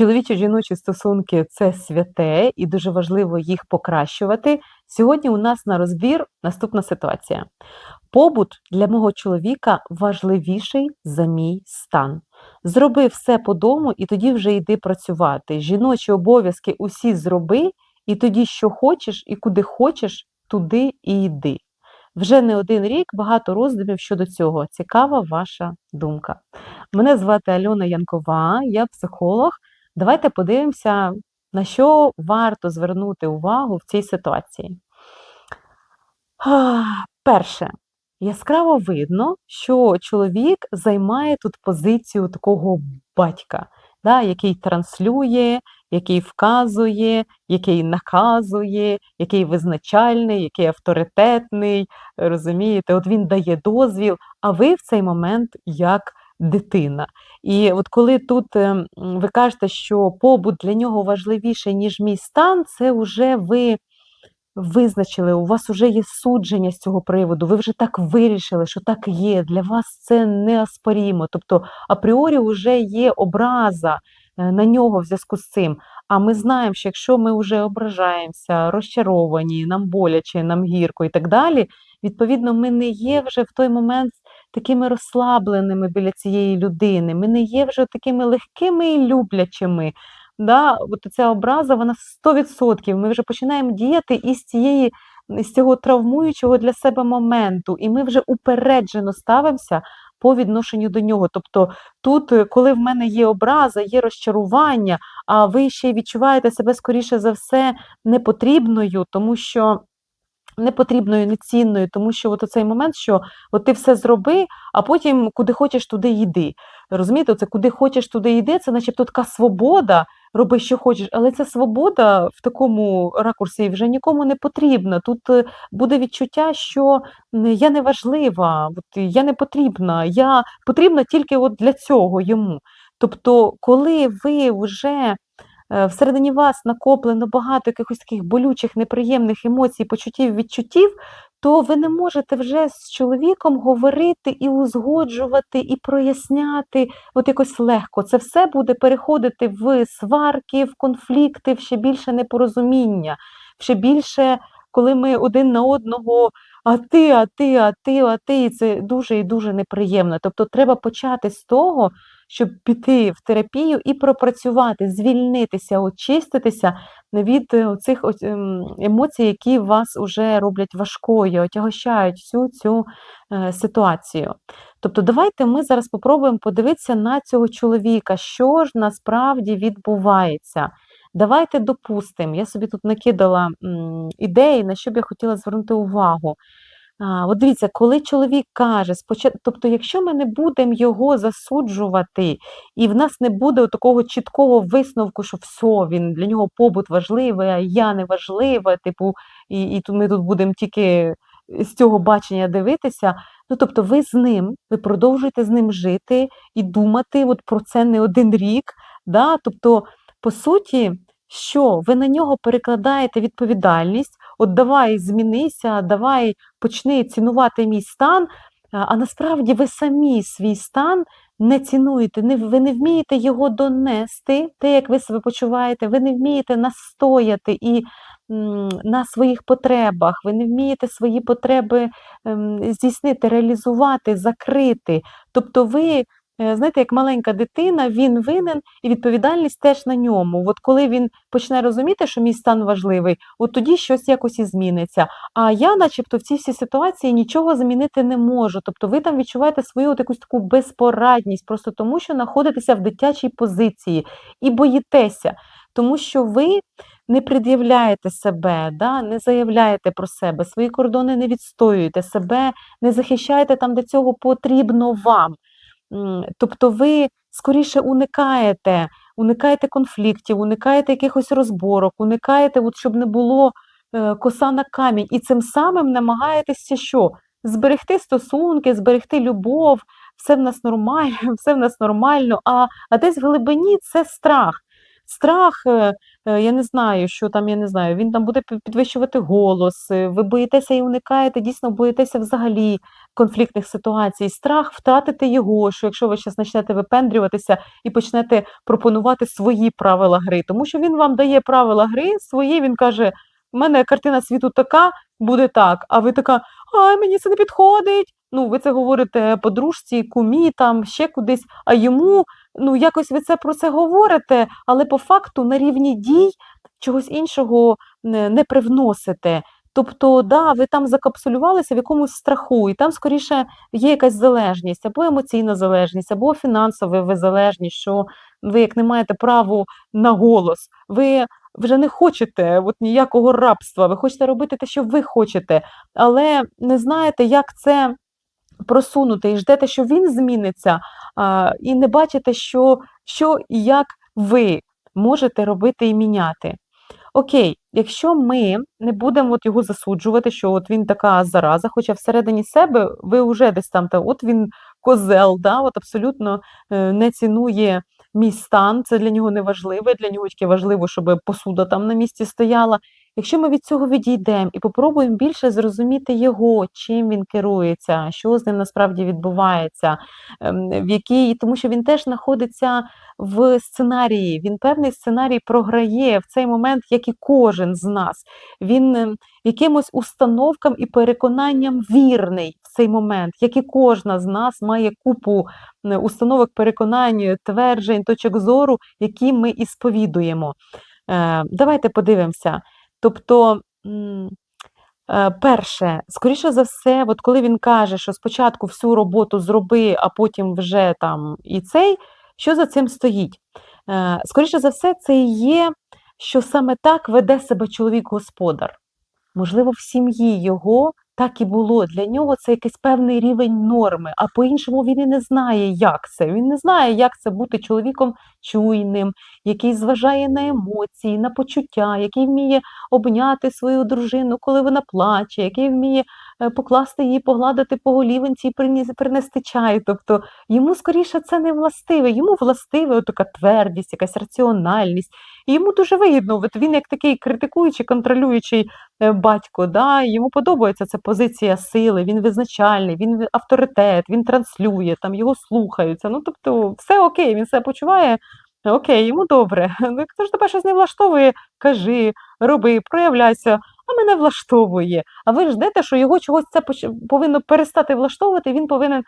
Чоловічо-жіночі стосунки це святе і дуже важливо їх покращувати. Сьогодні у нас на розбір наступна ситуація. Побут для мого чоловіка важливіший за мій стан. Зроби все по дому і тоді вже йди працювати. Жіночі обов'язки усі зроби, і тоді, що хочеш і куди хочеш, туди і йди. Вже не один рік багато роздумів щодо цього. Цікава ваша думка. Мене звати Альона Янкова, я психолог. Давайте подивимося, на що варто звернути увагу в цій ситуації. Перше, яскраво видно, що чоловік займає тут позицію такого батька, да, який транслює, який вказує, який наказує, який визначальний, який авторитетний. Розумієте, от він дає дозвіл, а ви в цей момент як дитина. І от коли тут ем, ви кажете, що побут для нього важливіший, ніж мій стан, це вже ви визначили, у вас вже є судження з цього приводу, ви вже так вирішили, що так є. Для вас це неоспорімо. Тобто апріорі вже є образа е, на нього в зв'язку з цим. А ми знаємо, що якщо ми вже ображаємося, розчаровані, нам боляче, нам гірко і так далі, відповідно, ми не є вже в той момент такими розслабленими біля цієї людини, ми не є вже такими легкими і люблячими. Да? От Ця образа, вона 100%. Ми вже починаємо діяти із цієї, з цього травмуючого для себе моменту, і ми вже упереджено ставимося по відношенню до нього. Тобто, тут, е, коли в мене є образа, є розчарування, а ви ще й відчуваєте себе скоріше за все непотрібною, тому що непотрібною, нецінною, тому що от цей момент, що от ти все зроби, а потім куди хочеш, туди йди. Розумієте, це куди хочеш, туди йди, це начебто така свобода, роби, що хочеш, але ця свобода в такому ракурсі вже нікому не потрібна. Тут е, буде відчуття, що я не важлива, я не потрібна, я потрібна тільки от для цього йому. Тобто, коли ви вже всередині вас накоплено багато якихось таких болючих, неприємних емоцій, почуттів, відчуттів, то ви не можете вже з чоловіком говорити і узгоджувати, і проясняти от якось легко. Це все буде переходити в сварки, в конфлікти, в ще більше непорозуміння, в ще більше, коли ми один на одного. А ти, а ти, а ти, а ти, і це дуже і дуже неприємно. Тобто треба почати з того, щоб піти в терапію і пропрацювати, звільнитися, очиститися від е, цих ем, емоцій, які вас вже роблять важкою, отягощають всю цю е, ситуацію. Тобто, давайте ми зараз спробуємо подивитися на цього чоловіка, що ж насправді відбувається. Давайте допустимо, я собі тут накидала ідеї, на що б я хотіла звернути увагу. От дивіться, коли чоловік каже, тобто, якщо ми не будемо його засуджувати, і в нас не буде такого чіткого висновку, що все, він для нього побут важливий, а я не важлива, типу, і і ми тут будемо тільки з цього бачення дивитися. Ну, тобто, ви з ним, ви продовжуєте з ним жити і думати от про це не один рік. Да? Тобто, по суті, що ви на нього перекладаєте відповідальність, от давай змінися, давай почни цінувати мій стан, а насправді ви самі свій стан не цінуєте, ви не вмієте його донести, те, як ви себе почуваєте, ви не вмієте настояти і на своїх потребах, ви не вмієте свої потреби ем, здійснити, реалізувати, закрити. Тобто ви знаєте, як маленька дитина, він винен і відповідальність теж на ньому. От коли він почне розуміти, що мій стан важливий, от тоді щось якось і зміниться. А я, начебто, в цій всій ситуації нічого змінити не можу. Тобто ви там відчуваєте свою от якусь таку безпорадність, просто тому що знаходитеся в дитячій позиції і боїтеся, тому що ви. Не пред'являєте себе, да, не заявляєте про себе, свої кордони не відстоюєте, себе не захищаєте там, де цього потрібно вам. Тобто ви скоріше уникаєте, уникаєте конфліктів, уникаєте якихось розборок, уникаєте, от, щоб не було е, коса на камінь, і цим самим намагаєтеся що? Зберегти стосунки, зберегти любов, все в нас нормально, все в нас нормально, а а десь в глибині це страх. Страх, е, е, я не знаю, що там, я не знаю, він там буде підвищувати голос, е, ви боїтеся і уникаєте, дійсно боїтеся взагалі конфліктних ситуацій. Страх втратити його, що якщо ви щас почнете випендрюватися і почнете пропонувати свої правила гри, тому що він вам дає правила гри свої, він каже: "У мене картина світу така, буде так". А ви така: "Ай, мені це не підходить". Ну, ви це говорите подружці, кумі, там ще кудись, а йому, ну, якось ви це про це говорите, але по факту на рівні дій чогось іншого не не привносите. Тобто, да, ви там закапсулювалися в якомусь страху, і там скоріше є якась залежність, або емоційна залежність, або фінансова ви залежність, що ви як не маєте право на голос. Ви вже не хочете от ніякого рабства, ви хочете робити те, що ви хочете, але не знаєте, як це просунути, і ждете, що він зміниться, а, і не бачите, що що і як ви можете робити і міняти. Окей, якщо ми не будемо от його засуджувати, що от він така зараза, хоча всередині себе ви вже десь там, та от він козел, да, от абсолютно е, не цінує мій стан, це для нього не важливо, для нього важливо, щоб посуда там на місці стояла. Якщо ми від цього відійдемо і попробуємо більше зрозуміти його, чим він керується, що з ним насправді відбувається, ем, в якій, тому що він теж знаходиться в сценарії, він певний сценарій програє в цей момент, як і кожен з нас. Він ем, якимось установкам і переконанням вірний в цей момент, як і кожна з нас має купу установок переконань, тверджень, точок зору, які ми і сповідуємо. Е, давайте подивимося. Тобто, е, перше, скоріше за все, от коли він каже, що спочатку всю роботу зроби, а потім вже там і цей, що за цим стоїть? Е, скоріше за все, це і є, що саме так веде себе чоловік-господар. Можливо, в сім'ї його так і було. Для нього це якийсь певний рівень норми, а по-іншому він і не знає, як це. Він не знає, як це бути чоловіком чуйним, який зважає на емоції, на почуття, який вміє обняти свою дружину, коли вона плаче, який вміє е, покласти її, погладити по голівенці і принести чай. Тобто йому скоріше це не властиве, йому властиве така твердість, якась раціональність. І йому дуже вигідно, от він як такий критикуючий, контролюючий батько, да, йому подобається ця позиція сили, він визначальний, він авторитет, він транслює, там його слухаються. Ну, тобто, все окей, він себе почуває. Окей, йому добре. Ну, Хто ж тебе щось не влаштовує, кажи, роби, проявляйся, а мене влаштовує. А ви ждете, що його чогось це повинно перестати влаштовувати, він повинен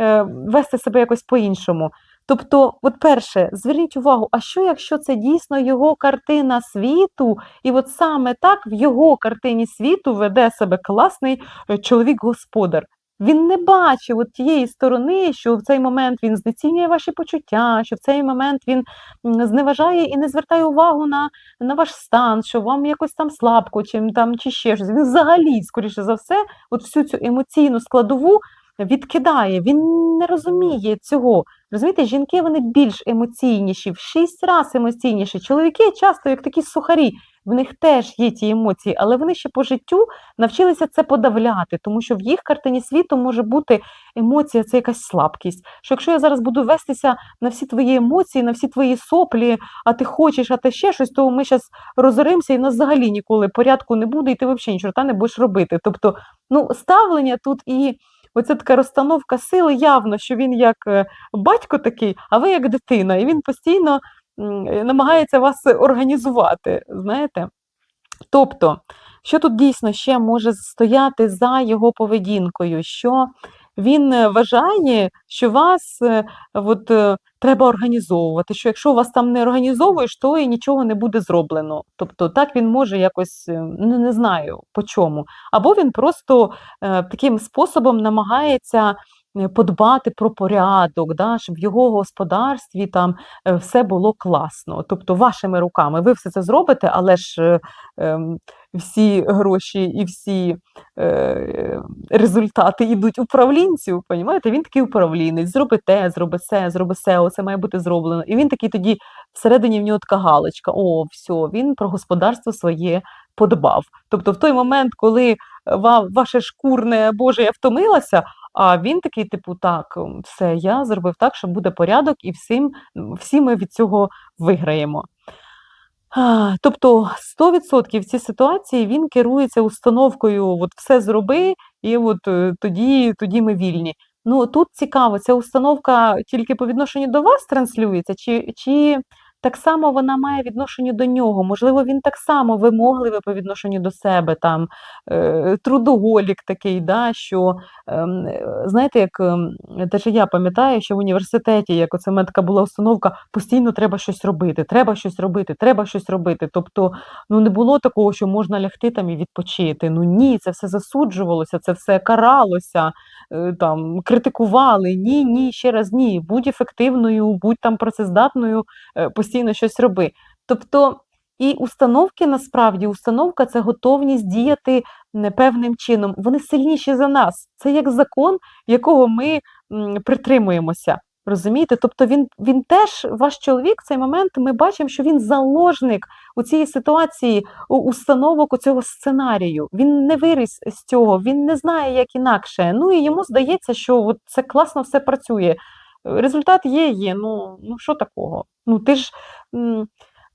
е, вести себе якось по-іншому. Тобто, от перше, зверніть увагу, а що, якщо це дійсно його картина світу, і от саме так в його картині світу веде себе класний е, чоловік-господар? Він не бачив от тієї сторони, що в цей момент він знецінює ваші почуття, що в цей момент він зневажає і не звертає увагу на на ваш стан, що вам якось там слабко, чи там чи ще щось. Він взагалі, скоріше за все, от всю цю емоційну складову відкидає. Він не розуміє цього. Розумієте, жінки вони більш емоційніші, в шість разів емоційніші. Чоловіки часто, як такі сухарі, в них теж є ті емоції, але вони ще по життю навчилися це подавляти, тому що в їх картині світу може бути емоція, це якась слабкість. Що якщо я зараз буду вестися на всі твої емоції, на всі твої соплі, а ти хочеш, а ти ще щось, то ми зараз розоримося і нас взагалі ніколи порядку не буде, і ти взагалі нічого не будеш робити. Тобто, ну, ставлення тут і. Оця така розстановка сили явно, що він як е, батько такий, а ви як дитина, і він постійно намагається вас організувати. знаєте. Тобто, що тут дійсно ще може стояти за його поведінкою? що він е, вважає, що вас е, от, е, треба організовувати, що якщо вас там не організовуєш, то і нічого не буде зроблено. Тобто так він може якось ну, не знаю по чому. Або він просто таким способом намагається подбати про порядок, да, щоб в його господарстві там все було класно. Тобто вашими руками ви все це зробите, але ж е, всі гроші і всі е, результати йдуть управлінцю. Понімаєте? Він такий управлінець, зроби те, зроби це, зроби все, оце має бути зроблено. І він такий тоді всередині в нього така галочка: о, все, він про господарство своє подбав. Тобто, в той момент, коли ваше шкурне Боже, я втомилася. А він такий, типу, так, все, я зробив так, що буде порядок, і всім, всі ми від цього виграємо. Тобто 100% в цій ситуації він керується установкою от все зроби, і от, е, тоді тоді ми вільні. Ну, тут цікаво, ця установка тільки по відношенню до вас транслюється, чи чи так само вона має відношення до нього? Можливо, він так само вимогливий по відношенню до себе, там, е, трудоголік такий, да, що, ем, е, знаєте, як, ем, даже я пам'ятаю, що в університеті, як оце мене така була установка, постійно треба щось робити, треба щось робити, треба щось робити. Тобто, ну, не було такого, що можна лягти там і відпочити. Ну ні, це все засуджувалося, це все каралося, е, там, критикували. Ні, ні, ще раз ні. Будь ефективною, будь там працездатною, е, постійно щось роби. Тобто і установки насправді установка це готовність діяти певним чином. Вони сильніші за нас. Це як закон, якого ми притримуємося. Розумієте? Тобто він він теж, ваш чоловік, в цей момент ми бачимо, що він заложник у цій ситуації у установок у цього сценарію. Він не виріс з цього, він не знає, як інакше. Ну і йому здається, що от це класно все працює. Результат є, є. Ну ну що такого? Ну ти ж.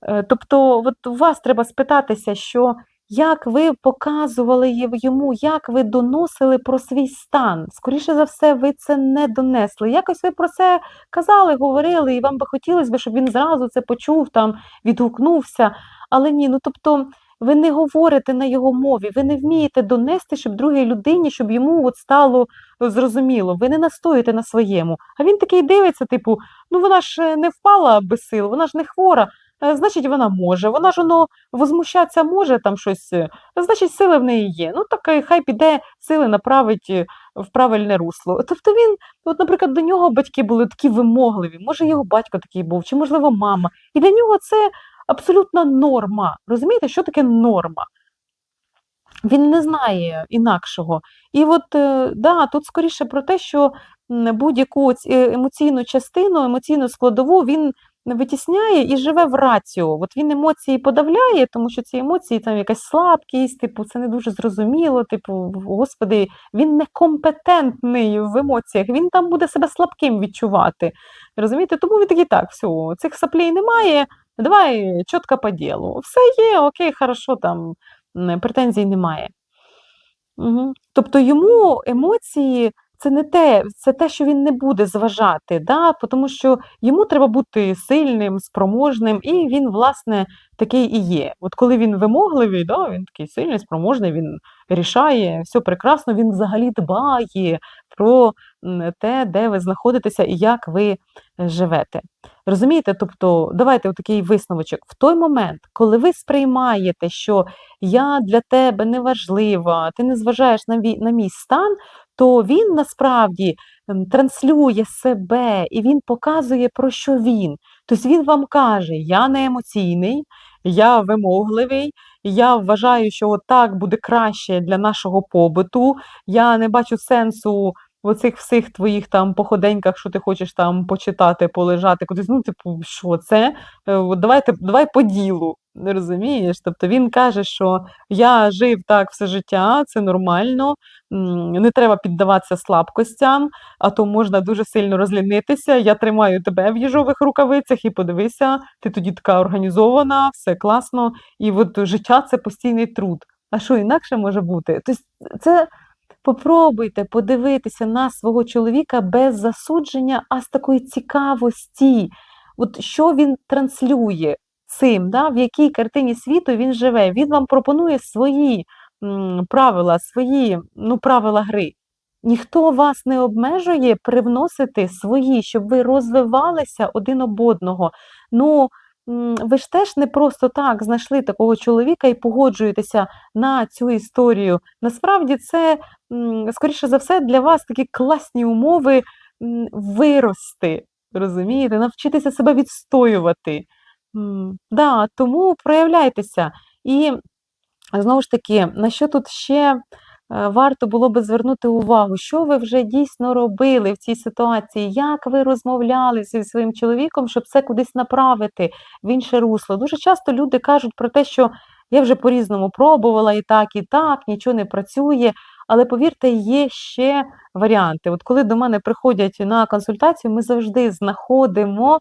Е, Тобто, от у вас треба спитатися, що як ви показували йому, як ви доносили про свій стан? Скоріше за все, ви це не донесли. Якось ви про це казали, говорили, і вам би хотілося щоб він зразу це почув, там, відгукнувся. Але ні, ну тобто. Ви не говорите на його мові, ви не вмієте донести, щоб другій людині, щоб йому от стало зрозуміло. Ви не настоїте на своєму. А він такий дивиться, типу, ну вона ж не впала без сил, вона ж не хвора. Е, значить, вона може, вона ж воно возмущатися може там щось, е, значить, сили в неї є. Ну, так хай піде, сили направить е, в правильне русло. Тобто він, от, наприклад, до нього батьки були такі вимогливі, може, його батько такий був, чи, можливо, мама. І для нього це абсолютна норма. Розумієте, що таке норма? Він не знає інакшого. І от да, тут скоріше про те, що будь-яку емоційну частину, емоційну складову він витісняє і живе в раціо. От він емоції подавляє, тому що ці емоції там якась слабкість, типу, це не дуже зрозуміло. Типу, господи, він некомпетентний в емоціях, він там буде себе слабким відчувати. Розумієте? Тому він такий так, все, цих саплей немає. Давай чітко по ділу. Все є, окей, хорошо, там претензій немає. Угу. Тобто йому емоції це не те, це те, що він не буде зважати, да? тому що йому треба бути сильним, спроможним, і він, власне, такий і є. От коли він вимогливий, да, він такий сильний, спроможний, він рішає, все прекрасно, він взагалі дбає про те, де ви знаходитеся і як ви живете. Розумієте? Тобто, давайте такий висновочок. В той момент, коли ви сприймаєте, що я для тебе не важлива, ти не зважаєш на мій, стан, то він насправді ем, транслює себе і він показує, про що він. Тобто він вам каже: Я не емоційний, я вимогливий, я вважаю, що так буде краще для нашого побуту. Я не бачу сенсу в оцих всіх твоїх там походеньках, що ти хочеш там почитати, полежати, кудись, ну, типу, що це? Е, давайте, давай по ділу. Розумієш? Тобто він каже, що я жив так все життя, це нормально, не треба піддаватися слабкостям, а то можна дуже сильно розлінитися. Я тримаю тебе в їжових рукавицях і подивися, ти тоді така організована, все класно. І от життя це постійний труд. А що інакше може бути? Тобто це Попробуйте подивитися на свого чоловіка без засудження, а з такої цікавості, От що він транслює цим, да, в якій картині світу він живе. Він вам пропонує свої м, правила, свої ну, правила гри. Ніхто вас не обмежує привносити свої, щоб ви розвивалися один об одного. Ну, ви ж теж не просто так знайшли такого чоловіка і погоджуєтеся на цю історію. Насправді, це, скоріше за все, для вас такі класні умови вирости, розумієте, навчитися себе відстоювати. Да, Тому проявляйтеся. І знову ж таки, на що тут ще Е, варто було би звернути увагу, що ви вже дійсно робили в цій ситуації, як ви розмовляли зі своїм чоловіком, щоб це кудись направити в інше русло. Дуже часто люди кажуть про те, що я вже по-різному пробувала і так, і так, нічого не працює. Але повірте, є ще варіанти. От коли до мене приходять на консультацію, ми завжди знаходимо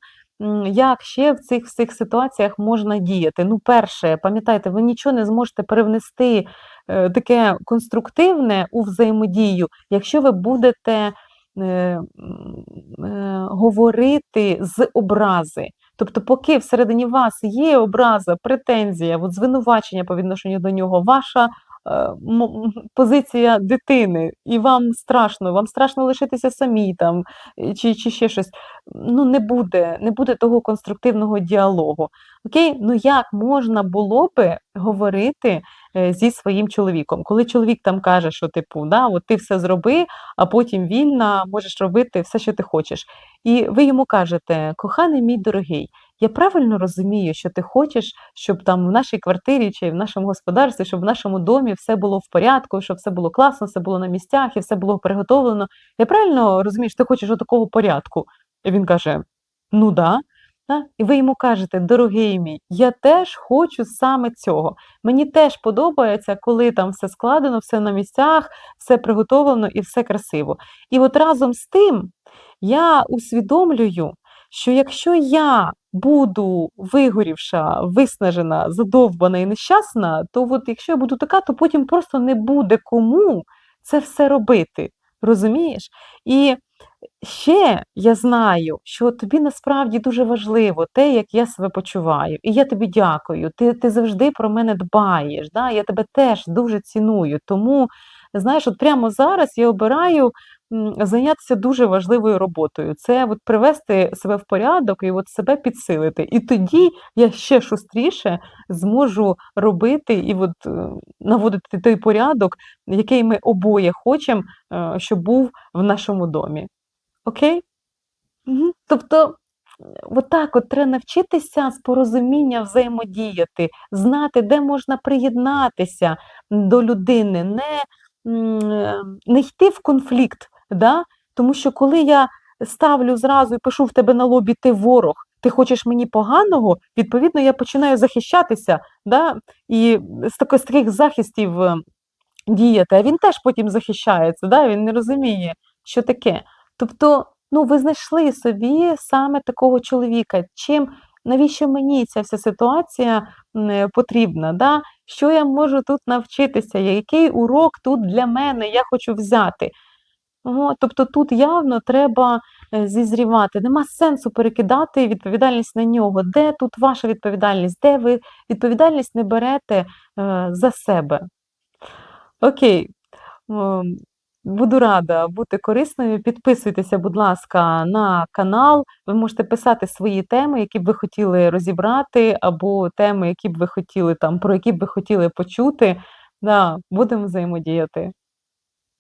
як ще в цих всіх ситуаціях можна діяти? Ну, перше, пам'ятайте, ви нічого не зможете привнести, е, таке конструктивне у взаємодію, якщо ви будете, е, е, говорити з образи. Тобто, поки всередині вас є образа, претензія, от звинувачення по відношенню до нього, ваша, позиція дитини, і вам страшно, вам страшно лишитися самій там, е, чи чи ще щось, ну, не буде не буде того конструктивного діалогу. Окей? Ну, як можна було би говорити, е, зі своїм чоловіком? Коли чоловік там каже, що типу, да, от ти все зроби, а потім вільна, можеш робити все, що ти хочеш. І ви йому кажете: "Коханий мій дорогий, я правильно розумію, що ти хочеш, щоб там в нашій квартирі чи в нашому господарстві, щоб в нашому домі все було в порядку, щоб все було класно, все було на місцях і все було приготовлено. Я правильно розумію, що ти хочеш отакого порядку?" І він каже: "Ну да". Да? І ви йому кажете: "Дорогий мій, я теж хочу саме цього. Мені теж подобається, коли там все складено, все на місцях, все приготовлено і все красиво. І от разом з тим я усвідомлюю, що якщо я буду вигорівша, виснажена, задовбана і нещасна, то от якщо я буду така, то потім просто не буде кому це все робити". Розумієш? І ще я знаю, що тобі насправді дуже важливо те, як я себе почуваю, і я тобі дякую. Ти ти завжди про мене дбаєш, да, я тебе теж дуже ціную. Тому, знаєш, от прямо зараз я обираю, зайнятися дуже важливою роботою. Це от привести себе в порядок і от себе підсилити. І тоді я ще шустріше зможу робити і от, е, наводити той порядок, який ми обоє хочемо, е, щоб був в нашому домі. Окей? Мгм. Тобто, отак от треба навчитися з порозумінням взаємодіяти, знати, де можна приєднатися до людини, не, е, не йти в конфлікт, да. Тому що коли я ставлю зразу і пишу в тебе на лобі: "Ти ворог, ти хочеш мені поганого", відповідно, я починаю захищатися, да, і з таки з таких захистів, е, діяти, а він теж потім захищається, да, він не розуміє, що таке. Тобто, ну, ви знайшли собі саме такого чоловіка. Чим навіщо мені ця вся ситуація, е, потрібна, да? Що я можу тут навчитися, який урок тут для мене я хочу взяти? От, тобто тут явно треба, е, зізрівати. Нема сенсу перекидати відповідальність на нього. Де тут ваша відповідальність? Де ви відповідальність не берете, е, за себе? Окей. Буду рада бути корисною. Підписуйтеся, будь ласка, на канал. Ви можете писати свої теми, які б ви хотіли розібрати, або теми, які б ви хотіли там про які б ви хотіли почути. Да, будемо взаємодіяти.